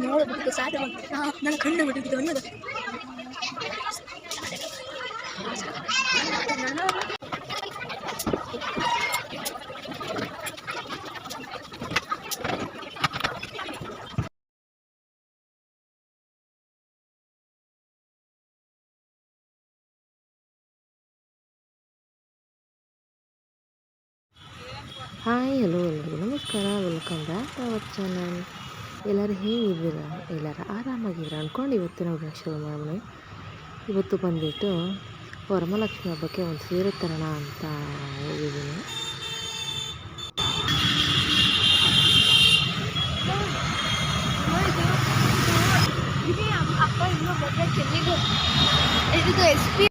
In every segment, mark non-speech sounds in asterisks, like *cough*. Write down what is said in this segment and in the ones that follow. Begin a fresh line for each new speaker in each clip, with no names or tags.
ಅದಕ್ಕೆ ನೋಡೋದಕ್ಕೆ ಸಾಧ್ಯ ನನ್ನ ಕಣ್ಣು ಬಿಟ್ಟಿದ್ದು ಅನ್ನೋದು
ಹಾಯ್ ಹಲೋ ಎಲ್ರಿಗೂ ನಮಸ್ಕಾರ welcome back to our channel ಎಲ್ಲರೂ ಹೇಗಿದ್ದೀರಾ? ಎಲ್ಲರೂ ಆರಾಮಾಗಿದ್ದೀರಾ ಅಂದ್ಕೊಂಡು ಇವತ್ತಿನ ನಾವು ಶುರು ಮಾಡೋಣ. ಇವತ್ತು ಬಂದುಬಿಟ್ಟು ವರಮಹಾಲಕ್ಷ್ಮಿ ಹಬ್ಬಕ್ಕೆ ಒಂದು ಸೀರೆ ತರೋಣ ಅಂತ ಹೋಗಿದ್ದೀನಿ.
ಇದು ಎಸ್ ಪಿ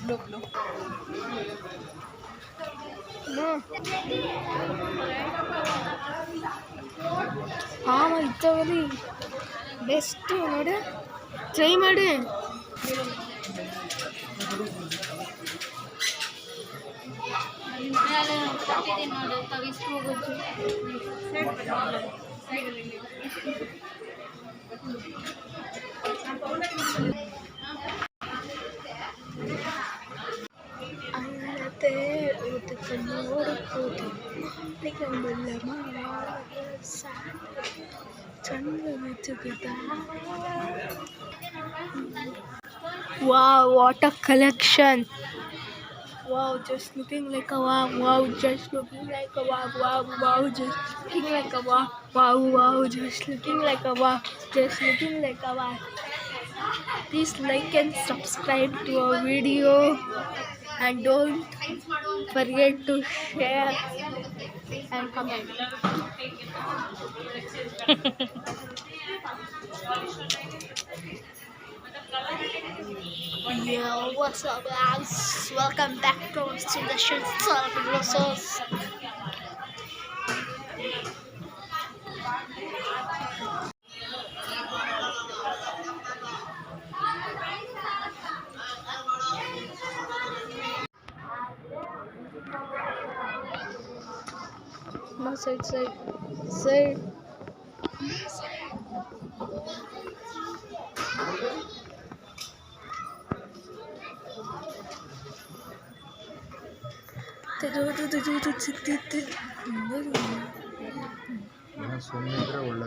బ్లూ బ్లూ ஆமாம் இத்தவரி பெஸ்ட்டு ட்ரை மாடு. Twist Wow, what a collection! Wow, just looking like a wow, wow, just looking like a wow, wow, wow, just looking like a wow, wow, wow, just looking like a wow, just looking like a wow. Please like and subscribe to our video and don't forget to share and comment. *laughs* Yo, what's up guys? Welcome back to the show side side side
ಸುಮ್ಮನೆ
ಒಳ್ಳೆ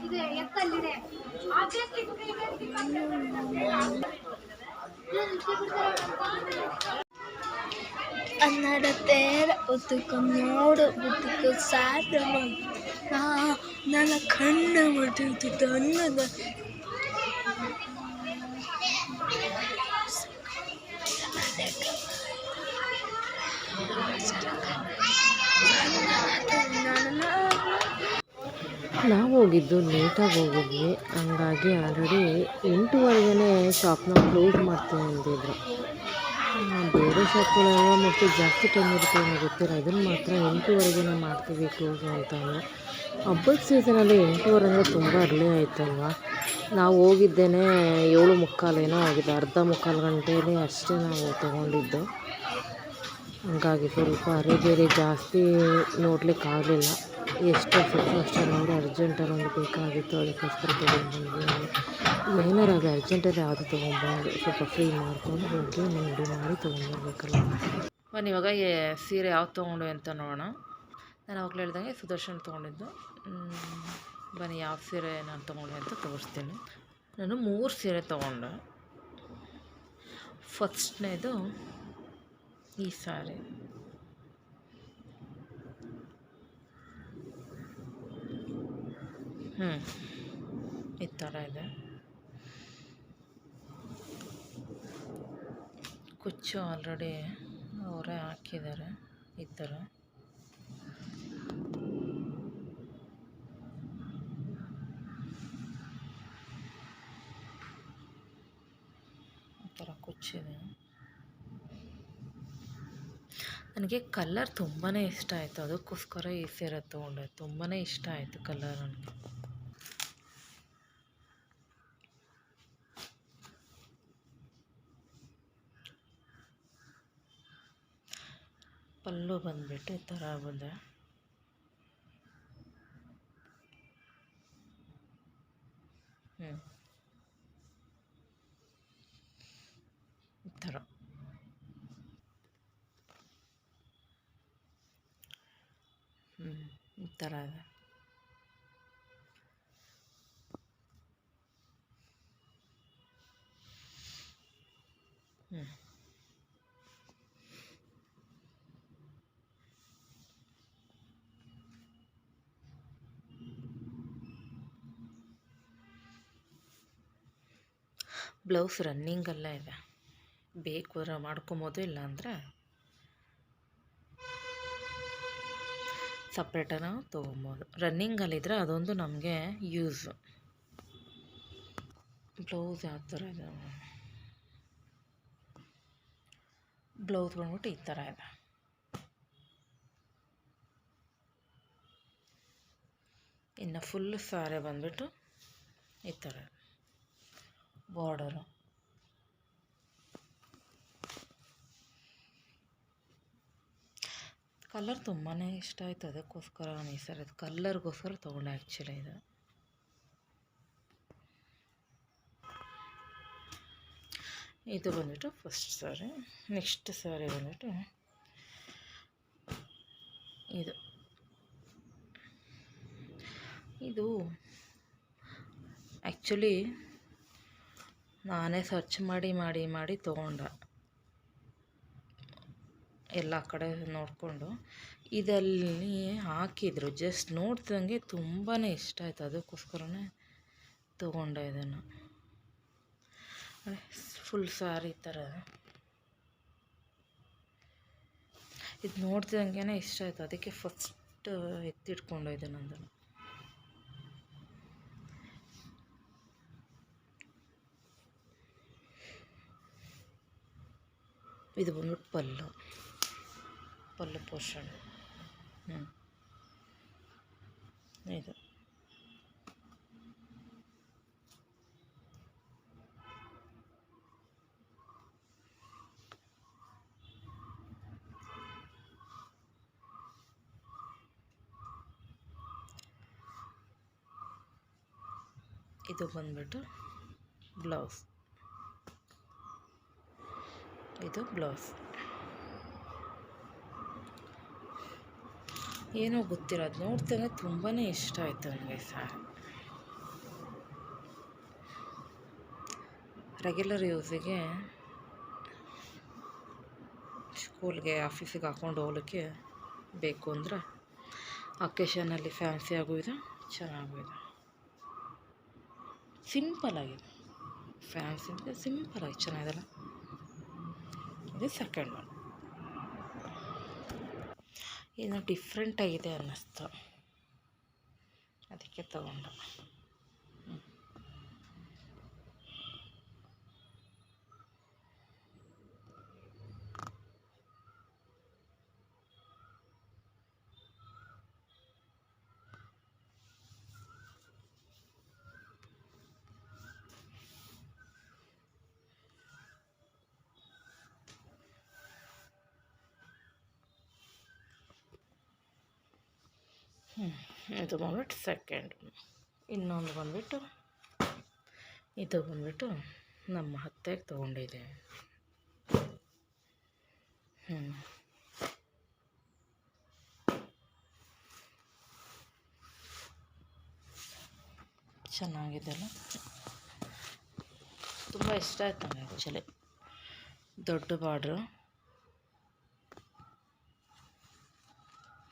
ಉದಕ ನೋಡ ಅನ್ನಡ ತೇರ ಉದಕ ನೋಡ ಉದಕ ಸಾದ ನನ್ನ ಕಣ್ಣ ಮಟ್ಟಿದ್ದು ಅನ್ನದ
ನಾವು ಹೋಗಿದ್ದು ಲೇಟಾಗಿ ಹೋಗಿದ್ವಿ. ಹಂಗಾಗಿ ಆಲ್ರೆಡಿ ಎಂಟೂವರೆಗೆ ಶಾಪ್ನ ಕ್ಲೋಸ್ ಮಾಡ್ತೀನಿ ಅಂದಿದ್ರು. ಬೇರೆ ಶಾಪ್ಗಳೆಲ್ಲ ಮತ್ತು ಜಾಸ್ತಿ ಟೈಮ್ ಇರುತ್ತೆ ಏನೋ ಗೊತ್ತಿಲ್ಲ. ಇದನ್ನು ಮಾತ್ರ ಎಂಟೂವರೆಗೆ ಮಾಡ್ತೀವಿ ಕ್ಲೋಸು ಅಂತ ಅಂದರೆ. ಹಬ್ಬದ ಸೀಸನಲ್ಲಿ ಎಂಟೂವರೆ ಅಂದರೆ ತುಂಬ ಅರ್ಲಿ ಆಯಿತಲ್ವಾ? ನಾವು ಹೋಗಿದ್ದೇನೆ ಏಳು ಮುಕ್ಕಾಲೇನೋ ಆಗಿದೆ ಅರ್ಧ ಮುಕ್ಕಾಲು ಗಂಟೆಯಲ್ಲಿ ಅಷ್ಟೇ ನಾವು ತೊಗೊಂಡಿದ್ದು. ಹಂಗಾಗಿ ಸ್ವಲ್ಪ ಅರೆ ಬೇರೆ ಜಾಸ್ತಿ ನೋಡ್ಲಿಕ್ಕೆ ಆಗಲಿಲ್ಲ. ಎಷ್ಟು ಸಿಕ್ಕು ಅಷ್ಟೇ ನೋಡಿ ಅರ್ಜೆಂಟಲ್ಲಿ ಒಂದು ಬೇಕಾಗಿತ್ತು, ಅದಕ್ಕೋಸ್ಕರ ತೊಗೊಂಡು ಅದು ಅರ್ಜೆಂಟಲ್ಲಿ ಯಾವುದು ತೊಗೊಂಬಂದು ಸ್ವಲ್ಪ ಫ್ರೀ ಮಾಡ್ಕೊಂಡು ಹೋಗಿ ನೋಡಿ ಮಾಡಿ ತೊಗೊಂಡ್ಬರ್ಬೇಕಲ್ಲ. ಬನ್ನಿ, ಇವಾಗ ಏ- ಸೀರೆ ಯಾವ್ದು ತೊಗೊಂಡು ಅಂತ ನೋಡೋಣ. ನಾನು ಅವಾಗಲೇ ಹೇಳ್ದಂಗೆ ಸುದರ್ಶನ್ ತೊಗೊಂಡಿದ್ದು. ಬನ್ನಿ ಯಾವ ಸೀರೆ ನಾನು ತೊಗೊಂಡೆ ಅಂತ ತೋರಿಸ್ತೀನಿ. ನಾನು ಮೂರು ಸೀರೆ ತೊಗೊಂಡೆ. ಫಸ್ಟ್ನೇದು ಈ ಸಾರಿ. ಹ್ಞೂ ಈ ಥರ ಇದೆ. ಕುಚ್ಚು ಆಲ್ರೆಡಿ ಅವರೇ ಹಾಕಿದ್ದಾರೆ ಈ ಥರ ಈ ಥರ ಕುಚ್ಚಿದೆ ನನಗೆ ಕಲರ್ ತುಂಬಾ ಇಷ್ಟ ಆಯಿತು. ಅದಕ್ಕೋಸ್ಕರ ಈ ಸೀರೆ ತೊಗೊಂಡೆ. ತುಂಬಾ ಇಷ್ಟ ಆಯಿತು ಕಲರ್ ನನಗೆ. ಪಲ್ಲು ಬಂದುಬಿಟ್ಟು ಈ ಥರ ಬಂದೆ ಬ್ಲೌಸ್ ರನ್ನಿಂಗಲ್ಲೇ ಇದೆ. ಬೇಕು ಮಾಡ್ಕೊಬೋದು, ಇಲ್ಲ ಅಂದರೆ ನಾವು ತೊಗೊಬೋದು. ರನ್ನಿಂಗಲ್ಲಿದ್ದರೆ ಅದೊಂದು ನಮಗೆ ಯೂಸು ಬ್ಲೌಸ್ ಯಾವ ಥರ ಇದೆ ಬ್ಲೌಸ್ ಬಂದ್ಬಿಟ್ಟು ಈ ಥರ ಇದೆ. ಇನ್ನು ಫುಲ್ ಸಾರೆ ಬಂದ್ಬಿಟ್ಟು ಈ ಥರ ಬಾರ್ಡರು. ಕಲರ್ ತುಂಬಾ ಇಷ್ಟ ಆಯಿತು ಅದಕ್ಕೋಸ್ಕರ ನಾನು ಈ ಸರಿ ಕಲ್ಲರ್ಗೋಸ್ಕರ ತೊಗೊಂಡೆ ಆ್ಯಕ್ಚುಲಿ ಇದು. ಇದು ಬಂದ್ಬಿಟ್ಟು ಫಸ್ಟ್ ಸಾರಿ, ನೆಕ್ಸ್ಟ್ ಸಾರಿ ಬಂದ್ಬಿಟ್ಟು ಇದು. ಇದು ಆ್ಯಕ್ಚುಲಿ ನಾನೇ ಸರ್ಚ್ ಮಾಡಿ ಮಾಡಿ ಮಾಡಿ ತೊಗೊಂಡೆ. ಎಲ್ಲ ಕಡೆ ನೋಡಿಕೊಂಡು. ಇದಲ್ಲಿ ಹಾಕಿದ್ರು. ಜಸ್ಟ್ ನೋಡ್ದಂಗೆ ತುಂಬಾ ಇಷ್ಟ ಆಯಿತು. ಅದಕ್ಕೋಸ್ಕರನೇ ತೊಗೊಂಡೆ ಇದನ್ನು. ಫುಲ್ ಸಾರಿ ಥರ. ಇದು ನೋಡ್ದಂಗೆ ಇಷ್ಟ ಆಯಿತು. ಅದಕ್ಕೆ ಫಸ್ಟ್ ಎಷ್ಟು ಎತ್ತಿಟ್ಕೊಂಡೋಯ್ದೆ ಇದು ಬಂದ್ಬಿಟ್ಟು ಪಲ್ಲು ಪಲ್ಲು ಪೋಷಣೆ ಹ್ಞೂ ಇದು ಇದು ಬಂದ್ಬಿಟ್ಟು ಬ್ಲೌಸ್ ಇದು ಬ್ಲೌಸ್. ಏನೋ ಗೊತ್ತಿರೋದು ನೋಡ್ತಾನೆ ತುಂಬಾ ಇಷ್ಟ ಆಯಿತು ನನಗೆ ಸ್ಯಾರಿ ರೆಗ್ಯುಲರ್ ಯೂಸಿಗೆ ಸ್ಕೂಲ್ಗೆ ಆಫೀಸಿಗೆ ಹಾಕ್ಕೊಂಡು ಹೋಗ್ಲಿಕ್ಕೆ ಬೇಕು ಅಂದರೆ ಅಕೇಶನಲ್ಲಿ ಫ್ಯಾನ್ಸಿ ಆಗೂ ಇದೆ, ಚೆನ್ನಾಗೂ ಇದೆ. ಸಿಂಪಲ್ ಆಗಿದೆ. ಫ್ಯಾನ್ಸಿ ಅಂದರೆ ಸಿಂಪಲ್ ಆಗಿ ಚೆನ್ನಾಗಿದೆಲ್ಲ ಇದು ಸೆಕೆಂಡ್ ಒನ್ ಏನೋ ಡಿಫ್ರೆಂಟ್ ಆಗಿದೆ ಅನ್ನಿಸ್ತು. ಅದಕ್ಕೆ ತಗೊಂಡು. ಇದು ಬಂದ್ಬಿಟ್ಟು ಸೆಕೆಂಡ್ ಇನ್ನೊಂದು ಬಂದ್ಬಿಟ್ಟು, ಇದು ಬಂದ್ಬಿಟ್ಟು ನಮ್ಮ ಹತ್ತೆಗೆ ತೊಗೊಂಡಿದೆ. ಹ್ಞೂ ಚೆನ್ನಾಗಿದೆಲ್ಲ. ತುಂಬ ಇಷ್ಟ ಆಯ್ತು ನನಗೆ ಆ್ಯಕ್ಚುಲಿ ದೊಡ್ಡ ಬಾರ್ಡ್ರು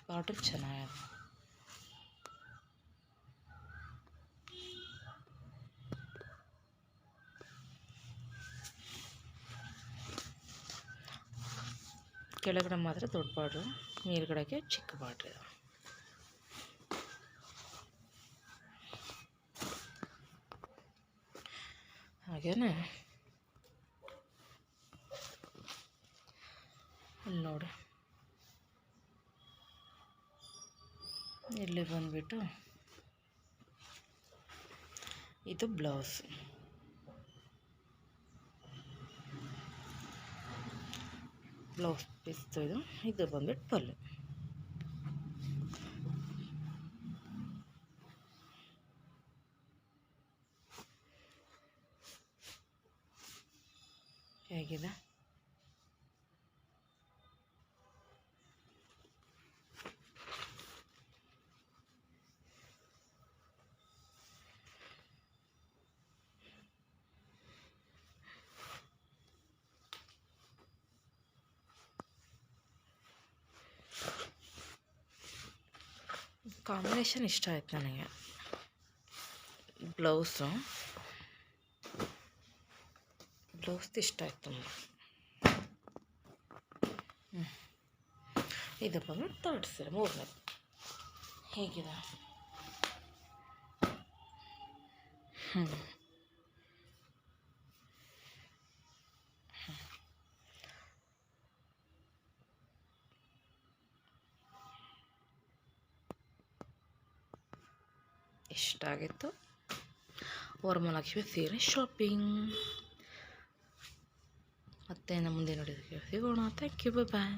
ಬಾರ್ಡ್ರ್ ಚೆನ್ನಾಗಿದೆ. ಕೆಳಗಡೆ ಮಾತ್ರ ದೊಡ್ಡ ಬಾಡ್ರು, ಮೇಲ್ಗಡೆಗೆ ಚಿಕ್ಕ ಬಾರ್ಡ್ರ್ ಇದೆ. ಹಾಗೇನೆ. ಇಲ್ಲಿ ನೋಡಿ. ಇಲ್ಲಿ ಬಂದುಬಿಟ್ಟು ಇದು ಬ್ಲೌಸ್. ಬ್ಲೌಸ್ ಪೀಸ್ ಇದು. ಇದು ಬಂದ್ಬಿಟ್ಟು ಪಲ್ಲು. ಹೇಗಿದೆ? ಕಾಂಬಿನೇಷನ್ ಇಷ್ಟ ಆಯ್ತು ನನಗೆ. ಬ್ಲೌಸು. ಬ್ಲೌಸ್ದು ಇಷ್ಟ ಆಯ್ತು ತುಂಬ. ಹ್ಞೂ ಇದು ಬಂದು ತರ್ಡ್ ಸೀರೆ ಮೂರನೇ. ಹೇಗಿದೆ? ಹ್ಞೂ ಇಷ್ಟ ಆಗಿತ್ತು ವರಮಹಾಲಕ್ಷ್ಮಿ ಸೀರೆ ಶಾಪಿಂಗ್ ಮತ್ತೆ ನಮ್ಮ ಮುಂದೆ ನೋಡಿದ್ದಕ್ಕೆ ಸಿಗೋಣ ಥ್ಯಾಂಕ್ ಯು ಬಾಯ್